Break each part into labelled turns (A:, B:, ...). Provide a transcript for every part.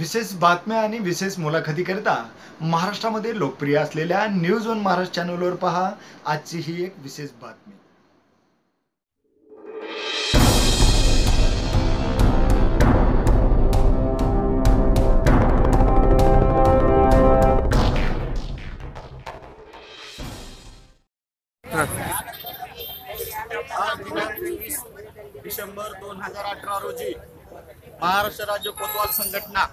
A: विशेष बातम्या आणि विशेष मुलाखतीकरिता महाराष्ट्रामध्ये लोकप्रिय असलेल्या न्यूज वन महाराष्ट्र चॅनलवर पहा. आजची ही एक विशेष बातमी.
B: डिसेंबर दोन हजार अठरा रोजी महाराष्ट्र राज्य कोतवाल संघटना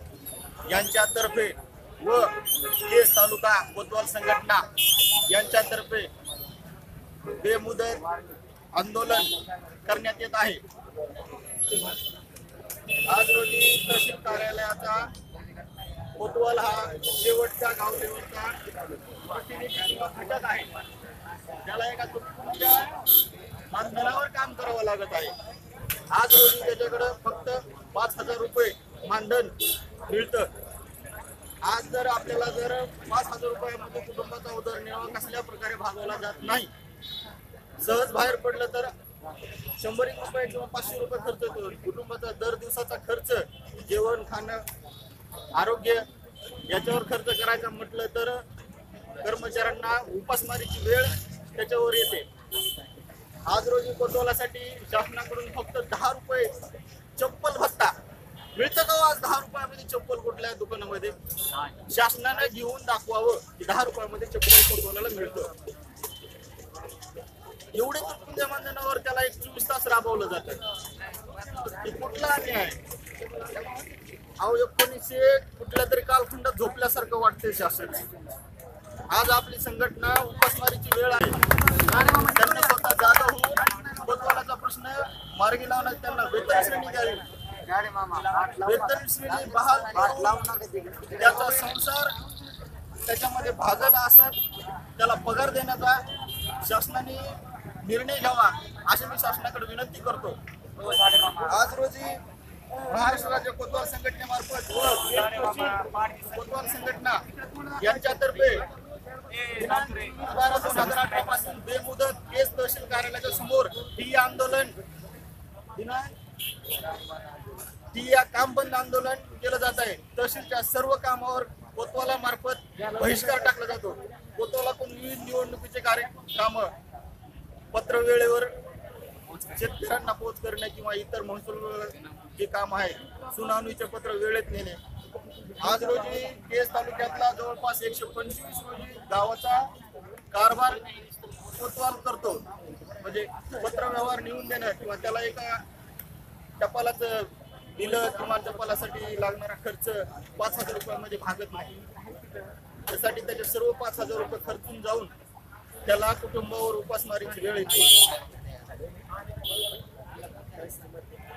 B: यांच्यातर्फे व केस तालुका कोतवाल संघटना यांच्यातर्फे बेमुदत आंदोलन करण्यात येत आहे. आज रोजी तहसील कार्यालयाचा कोतवाल हा शेवटचा गाव लेवलचा प्रतिनिधी किंवा घटक आहे. त्याला एका तुटपुंज्या मानधनावर काम करावं लागत आहे. आज रोजी त्याच्याकडं फक्त पाच हजार रुपये मानधन मिळतं. आज जर आपल्याला जर पाच हजार रुपयामध्ये कुटुंबाचा उदरनिर्वाह कसल्या प्रकारे भागवला जात नाही सहज बाहेर पडलं तर शंभर एक रुपये किंवा पाचशे रुपये खर्च करून कुटुंबाचा दर दिवसाचा खर्च जेवण खाणं आरोग्य याच्यावर खर्च करायचा म्हटलं तर कर्मचाऱ्यांना उपासमारीची वेळ त्याच्यावर येते. आज रोजी कोतवालासाठी शासनाकडून फक्त दहा रुपये चप्पल भत्ता मिळतं का हो आज दहा रुपयामध्ये चप्पल कुठल्या दुकानामध्ये? शासनानं घेऊन दाखवावं की दहा रुपयामध्ये चप्पल कोतवालाला मिळतं? एवढे तर तुमच्या मानधनावर त्याला एक चोवीस तास राबवलं जात. कुठला अन्याय? अहो एकोणीसशे कुठल्या तरी कालखंडात झोपल्यासारखं वाटतंय शासन. आज आपली संघटना उपासमारीची वेळ आहे. त्यांना स्वतः जागा होऊन कोतवालाचा प्रश्न मार्गी लावण्यात त्यांना वेतन श्रेणी द्यावी बहाल त्याचा संसार त्याच्यामध्ये भागला असतात. त्याला पगार देण्याचा शासनाने निर्णय घ्यावा अशी मी शासनाकडे विनंती करतो. आज रोजी महाराष्ट्र राज्य कोतवाल संघटनेमार्फत कोतवाल संघटना यांच्यातर्फे बारा दोन हजार अठरा पासून बेमुदत केस तहसील कार्यालयाच्या समोर ही आंदोलन दिनांक ती या काम बंद आंदोलन केलं जात आहे. तहसीलच्या सर्व कामावर कोतवाला मार्फत बहिष्कार टाकला जातो. कोतवालातून विविध निवडणुकीचे कार्य काम पत्र वेळेवर शेतकऱ्यांना पोच करणे किंवा इतर महसूल जे काम आहे सुनावणीचे पत्र वेळेत नेणे. आज रोजी केस तालुक्यातला जवळपास एकशे पंचवीस रोजी गावाचा कारभार कोतवाल करतो. म्हणजे पत्रव्यवहार नेऊन देणं किंवा त्याला एका टपालाचं दिलं किंवा टपालासाठी लागणारा खर्च पाच हजार रुपयामध्ये भागत नाही. त्यासाठी त्याचे सर्व पाच हजार रुपये खर्चून जाऊन त्याला कुटुंबावर उपासमारीची वेळ येते.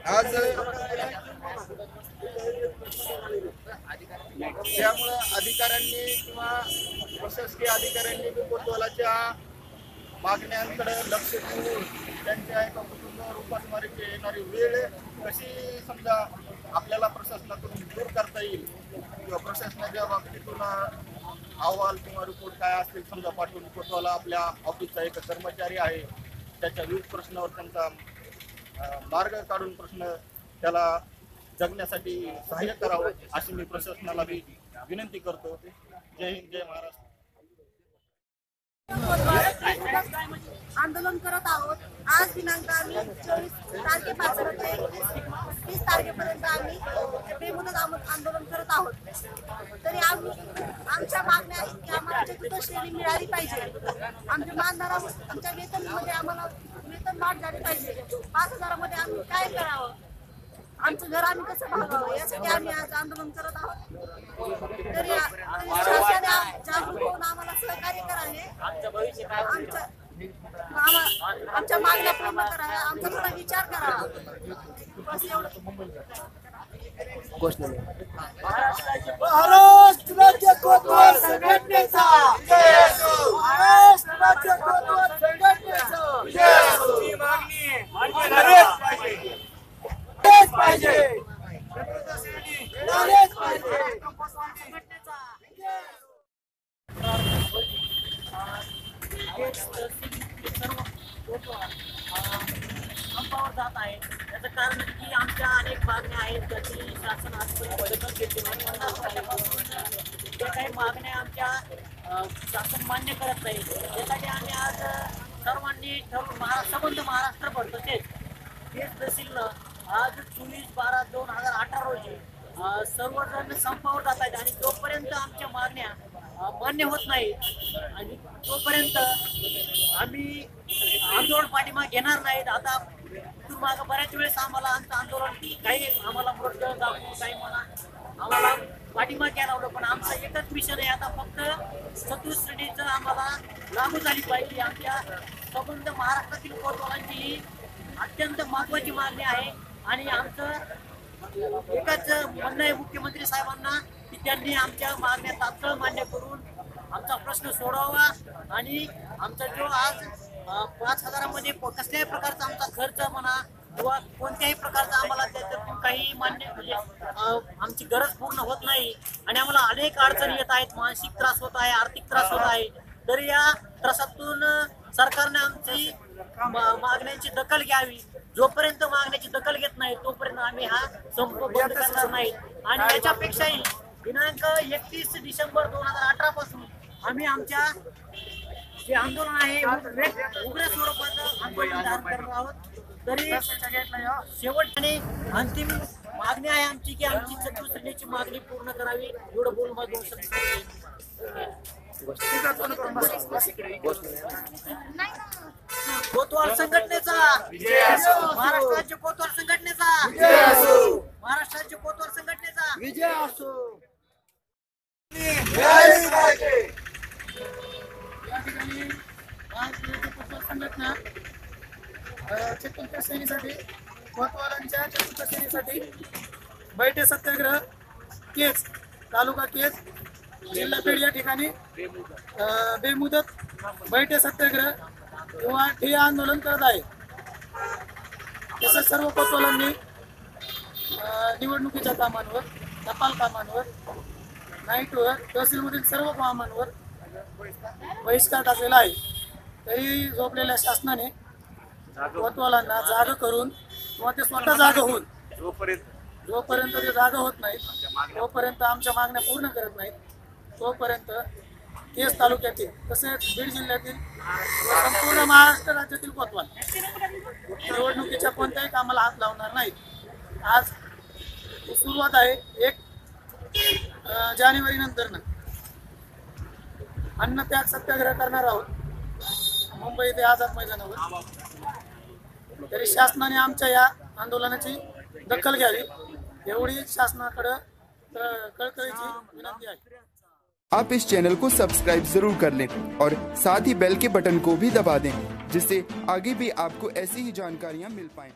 B: आज त्यामुळं अधिकाऱ्यांनी किंवा प्रशासकीय अधिकाऱ्यांनी बी कोतवालाच्या मागण्यांकडे लक्ष देऊन त्यांच्या एका उपासमारीची येणारी वेळ कशी समजा आपल्याला प्रशासनातून दूर करता येईल किंवा प्रशासनाच्या बाबतीतून अहवाल किंवा रिपोर्ट काय असतील समजा पाठवून कोतवाला आपल्या ऑफिसचा एक कर्मचारी आहे त्याच्या विविध प्रश्नावर त्यांचा मार्ग काढून प्रश्न त्याला जगण्यासाठी सहाय्य करावं अशी मी प्रशासनाला विनंती करतो. जय हिंद जय महाराष्ट्र.
C: आंदोलन करत आहोत. आज दिनांक आम्ही चोवीस तारखेपासून ते तीस तारखेपर्यंत आम्ही बेमुदत आंदोलन करत आहोत. तरी आम्ही आमच्या मागण्या आहेत की आम्हाला चतुर्थ श्रेणी मिळाली पाहिजे. आमच्या मानधना आमच्या वेतनमध्ये आम्हाला वेतन वाढ झाली पाहिजे. पाच हजारामध्ये आम्ही काय करावं? आमचं घर आम्ही कसं भागावं? यासाठी आम्ही आज आंदोलन करत आहोत. तरी शासनाने जागरूक होऊन आम्हाला सहकार्य करावे आमच्या आम्हा- आमच्या मागण्या पूर्ण कराव्या आमचा थोडा विचार करावा बस एवढं.
D: महाराष्ट्र राज्य कोतवाल संघटनेचा. महाराष्ट्र राज्य कोतवाल संघटनेचा. ही मागणी झालीच पाहिजे. झालीच पाहिजे झालीच
E: संपावर जात आहे त्याचं कारण की आमच्या अनेक मागण्या आहेत त्याची शासन आजपर्यंत दखल घेतली नाही वर्षापासून जे काही मागण्या आमच्या शासन मान्य करत नाही त्यासाठी आम्ही आज सर्वांनी ठरवून महा संबंध महाराष्ट्रभर तसेच तेच तहसीलनं आज चोवीस बारा दोन हजार अठरा रोजी सर्वजण संपावर जात आहेत आणि जोपर्यंत आमच्या मागण्या मान्य होत नाही. आणि तोपर्यंत आम्ही आंदोलन पाठिंबा घेणार नाहीत. आता इथून मागं बऱ्याच वेळेस आम्हाला आमचं आंदोलन काही आम्हाला मृत दाखवून काही म्हणा आम्हाला पाठिंबा घ्यायला लावलं. पण आमचं एकच मिशन आहे. आता फक्त चतुर्थ श्रेणीचं आम्हाला लागू झाली पाहिजे. आमच्या संबंध महाराष्ट्रातील कौतुकांची ही अत्यंत महत्वाची मागणी आहे. आणि आमचं एकच म्हणणं आहे मुख्यमंत्री साहेबांना की त्यांनी आमच्या मागण्या तात्काळ मान्य करून आमचा प्रश्न सोडावा आणि आमचा जो आज पाच हजारामध्ये कसल्याही प्रकारचा आमचा खर्च म्हणा किंवा कोणत्याही प्रकारचा आम्हाला त्याच्यातून काही मान्य म्हणजे आमची गरज पूर्ण होत नाही आणि आम्हाला अनेक अडचणी येत आहेत मानसिक त्रास होत आहे आर्थिक त्रास होत आहे तर या त्रासातून सरकारने आमची मागण्यांची दखल घ्यावी. जोपर्यंत मागण्याची दखल घेत नाही तोपर्यंत आम्ही हा संप बंद करणार नाही. आणि याच्यापेक्षाही दिनांक एकतीस डिसेंबर दोन हजार अठरा पासून आम्ही आमच्या जे आंदोलन आहे उग्र स्वरूपाचं आंदोलन धारण करणार आहोत. तरी शेवटने अंतिम मागणी आहे आमची की आमची चतुर्श्रेणीची मागणी पूर्ण करावी एवढं बोलून मग कोतवाल संघटनेचा. महाराष्ट्र राज्य कोतवाल संघटनेचा. महाराष्ट्र राज्य कोतवाल संघटनेचा.
D: विजय असो.
F: या ठिकाणी संघटना कोतवालांच्या बैठे सत्याग्रह केज तालुका केज जिल्हा पेठ या ठिकाणी बेमुदत बैठे सत्याग्रह किंवा ठिय्या आंदोलन करत आहे. तसंच सर्व कोतवालांनी निवडणुकीच्या कामांवर टपाल कामांवर नाईटवर तहसीलमधील सर्व कामांवर बहिष्कार टाकलेला आहे. तरी झोपलेल्या शासनाने कोतवालांना जाग करून किंवा ते स्वतः जाग होऊन जोपर्यंत ते जागा होत नाहीत तोपर्यंत आमच्या मागण्या पूर्ण करत नाहीत तोपर्यंत केस तालुक्यातील तसेच बीड जिल्ह्यातील संपूर्ण महाराष्ट्र राज्यातील कोतवाल निवडणुकीच्या कोणत्याही कामाला हात लावणार नाहीत. आज सुरुवात आहे एक जानेवारी नंतरनं अन्न त्याग सत्याग्रह करणार आहोत. मुंबई ते आझाद मैदानावर. तरी शासनाने आमच्या या आंदोलनाची दखल घ्यावी. एवढी शासनाकडं कळकळीची विनंती आहे.
G: आप इस चैनल को सब्सक्राइब ज़रूर कर लें और साथ ही बेल के बटन को भी दबा दें, जिससे आगे भी आपको ऐसी ही जानकारियाँ मिल पाएँ।